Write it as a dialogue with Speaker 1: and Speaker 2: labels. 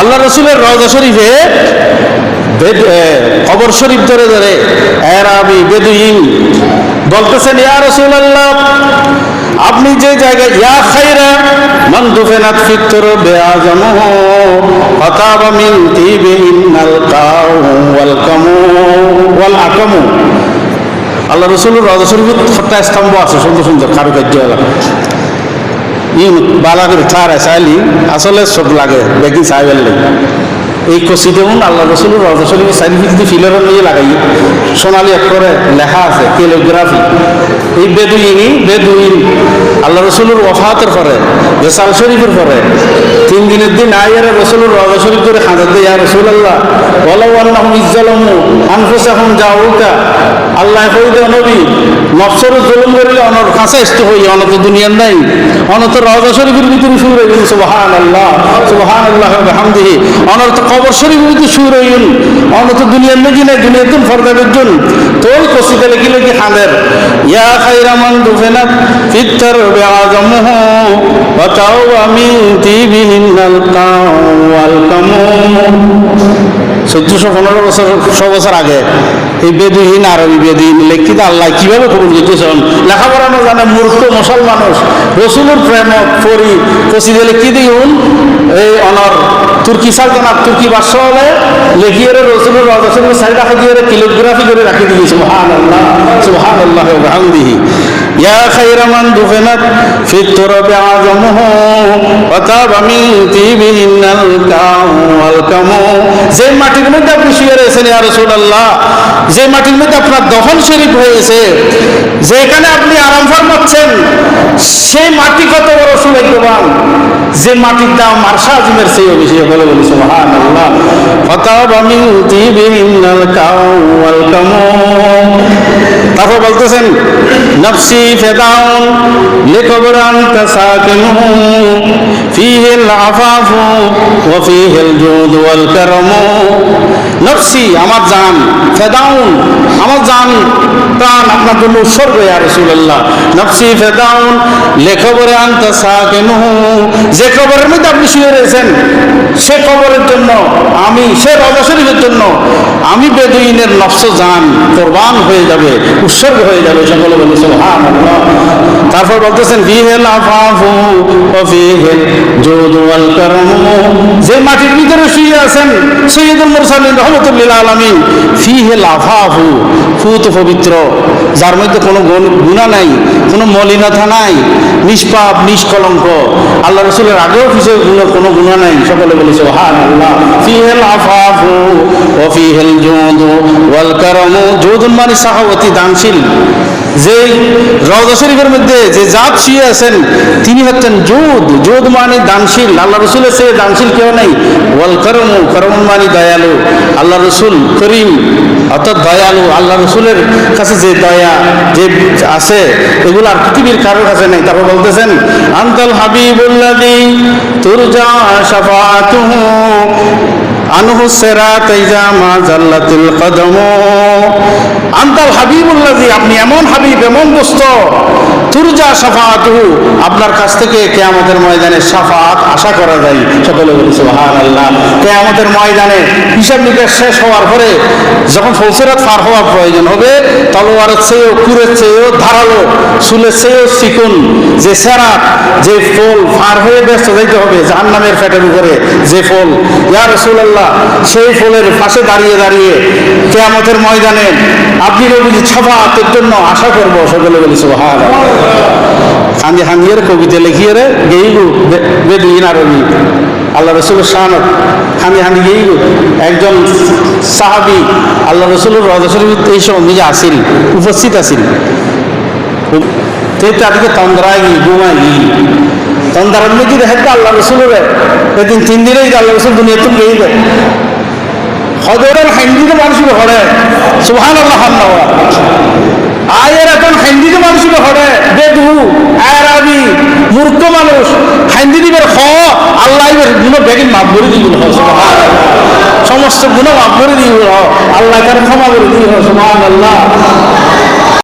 Speaker 1: আল্লাহ রসুলের রওজা শরীফে কবর শরীফ ধরে ধরে এরাবি বেদুইন। বলতেছেন, ইয়া রসুল আল্লাহ আপনি যে জায়গায়, ইয়া খাইরা মান দুফেনাত ফিত্তর বেআজমহ ফাতাবা মিন তিবিহিন্নাল কাউ ওয়াল কামু, ওয়াল আকামু। আল্লাহ রসুলের রওজা শরীফে ছটা স্তম্ভ আছে, সুন্দর সুন্দর কারুকার্য ই বালা করে চাইলি, আসলে সব লাগে, বেগি চাই বেললে। এই কষি দেউন আল্লাহ রসুলের রজা শরীফের সাইডে যদি ফিলের নিয়ে লাগাই। সোনালি অক্ষরে লেখা আছে ক্যালিগ্রাফি এই বেদুইনি, বেদুইন আল্লাহ রসুলের ওফাতের পরে, বেসাল শরীফের পরে, তিন দিনের দিন আইয়ার রসুলের রজা শরীফ করে খাঁজার দিয়ে রসুল আল্লাহ বলো আল্লাহ ইজ্জালমু আনফুসাহুম যাউকা। আল্লাহ কই দে নবী, নফসর জুলুম করিলে অনর কাছে আসতে হই অনত দুনিয়ার নাই। অনত রওজা শরীফের ভিতরে সুর হইল সুবহান আল্লাহ সুবহান আল্লাহ হামদিহি অনর্থ কবর শরীফের ভিতরে সুর হইল অনত দুনিয়ার নাই দুনিয়াতুন ফরদাবের জন্য তোই কসিদে লিখি লিখি হাঁদের ইয়া খাইরা মান দুফেনাত ফিত্তর বেআজমহ বাতাও আমি তিবিহিন্নাল কাউ ওয়াল কামু। চোদ্দশো পনেরো বছর ছ বছর আগে এই বেদুহীন আরবি বেদুহীন লেখিত আল্লাহ কীভাবে করুন যেতেছেন লেখাপড়া না জানে মূর্খ মুসল মানুষ। রসুলের প্রেম পরি কচিদে লেখি দিউন? এই অনর তুর্কি সালতানাত, তুর্কি বাদশ হলে লেখিয়ে রসুলের রসুলের সাইড রাখি দিয়ে কিলোগ্রাফি করে রাখি দিয়েছে। সুবহান আল্লাহ সুবহান আল্লাহ يا خير من دفنت في التراب عظمه وتاب من طيبهن الكام والكم যে মাটির মধ্যে আপনি শুয়ে রয়েছেন ইয়া রাসূলুল্লাহ যে মাটির মধ্যে আপনার দফন শরীফ হয়েছে যেখানে আপনি আরাম ফরমাচ্ছেন সেই মাটি কত বড় সুভাগ্যবান যে মাটির দাম মার্শা আজিমের সেই বেশি বলে বলি সুবহানাল্লাহ ফাতাবা মিন তিবিহিন্নাল কাউ ওয়াল কামু তারপর বলতেছেন নফসি ফেদাউন লিকবরান তাসাকিনু ফিহিল আফাফু ওয়া ফিহিল জুদ ওয়াল কারামু। নফসি, আমার জান, ফেদাউন, আমার জান, প্রাণ আপনার জন্য উৎসর্গ, ইয়া রাসূলুল্লাহ। নফসি, ফেদাউন লিকবরান তাসাকিনু যে কবরের মধ্যে আপনি শুয়ে রয়েছেন, সে কবরের জন্য আমি, সে রজা জন্য আমি বেদুইনের নফস জান কোরবান হয়ে যাবে, উৎসর্গ হয়ে যাবে, সকলে বলে সুবহানাল্লাহ। তারপর বলতেছেন ফিহেল আফাফু ও ফিহেল জুদ ওয়াল যে মাটির ভিতরে শুয়ে আছেন, সৈয়দুল মুরসালিন রহমতুল্লাহ আলামিন ফিহেল আফাফু ফু তো পবিত্র, যার মধ্যে কোনো গুণ- নাই, কোনো মলিনতা নাই, নিষ্পাপ, নিষ্কলঙ্ক। আল্লাহ রসুলের আগেও কিছু কোনো গুণা নাই। সকলে বলেছে হান আল্লাহ ফি হে লাফাহু ও ফিহেল জোদ ওয়াল কারম। জুদুন মানে সাহাবতী দানশীল। যে রওজা শরীফের মধ্যে যে জাত শুয়ে আছেন, তিনি হচ্ছেন জুদ জুদ মানে দানশীল। আল্লাহ রসুলের সে দানশীল কেউ নাই। ওয়াল করম করম মানে দয়ালু। আল্লাহ রসুল করিম, অর্থাৎ দয়ালু। আল্লাহ রসুলের কাছে যে দয়া, যে আছে, এগুলো আর পৃথিবীর কারোর কাছে নেই। তারপর বলতেছেন, আন্তল হাবিবুল্লাদি তুরজা শাফাতুহু আনহু সেরাত মা জাল্লাতুল কদম। আন্তাল হাবিবুল্লাহি আপনি এমন হাবিব এমন দোস্ত। তুরজা আপনার কাছ থেকে কেয়ামতের ময়দানে শাফাত আশা করা যায়। সকলে বলি সুবহানাল্লাহ। কেয়ামতের ময়দানে হিসাব নিকাশ শেষ হওয়ার পরে যখন ফৌসিরাত পার হওয়ার প্রয়োজন হবে, তলোয়ারের চেয়েও, কুরের চেয়েও ধারালো, চুলের চেয়েও চিকুন যে সেরা, যে ফল পার হয়ে ব্যস্ত যাইতে হবে জাহান্নামের ফ্যাটের উপরে, যে ফল। ইয়া রাসূলুল্লাহ, সেই ফলের পাশে দাঁড়িয়ে দাঁড়িয়ে কেয়ামতের ময়দানে আপনি রবি ছাফাতের জন্য আশা করব, সকলে বলি সুবহান হানি হানিয়ের কবিতা লিখিয়ে রে গেইগু বেদিন আরবি। আল্লাহ রসুলের শাহানত হানি হানি গেইগু। একজন সাহাবি আল্লাহ রসুলের রজা শরীফ এই সময় নিজে আসিল, উপস্থিত আসিল। তুই তাদেরকে তন্দ্রায় গি ঘুমায় গি তন্দ্রার মধ্যে দেখে তো আল্লাহ রসুলের এদিন তিন দিনেই আল্লাহ রসুল দুনিয়া তুমি গেই দেয় হজরের হিন্দিতে মানুষকে হরে। সুহান আল্লাহ আয়ের এখন হিন্দিতে মানুষকে হরে বেদু আরবি মূর্খ মানুষ। হিন্দি দিবের হ, আল্লাহ ইবের গুণ বেগিন মাফ করে দিল সমস্ত গুণ মাফ করে দিল আল্লাহ তার ক্ষমা করে দিল আল্লাহ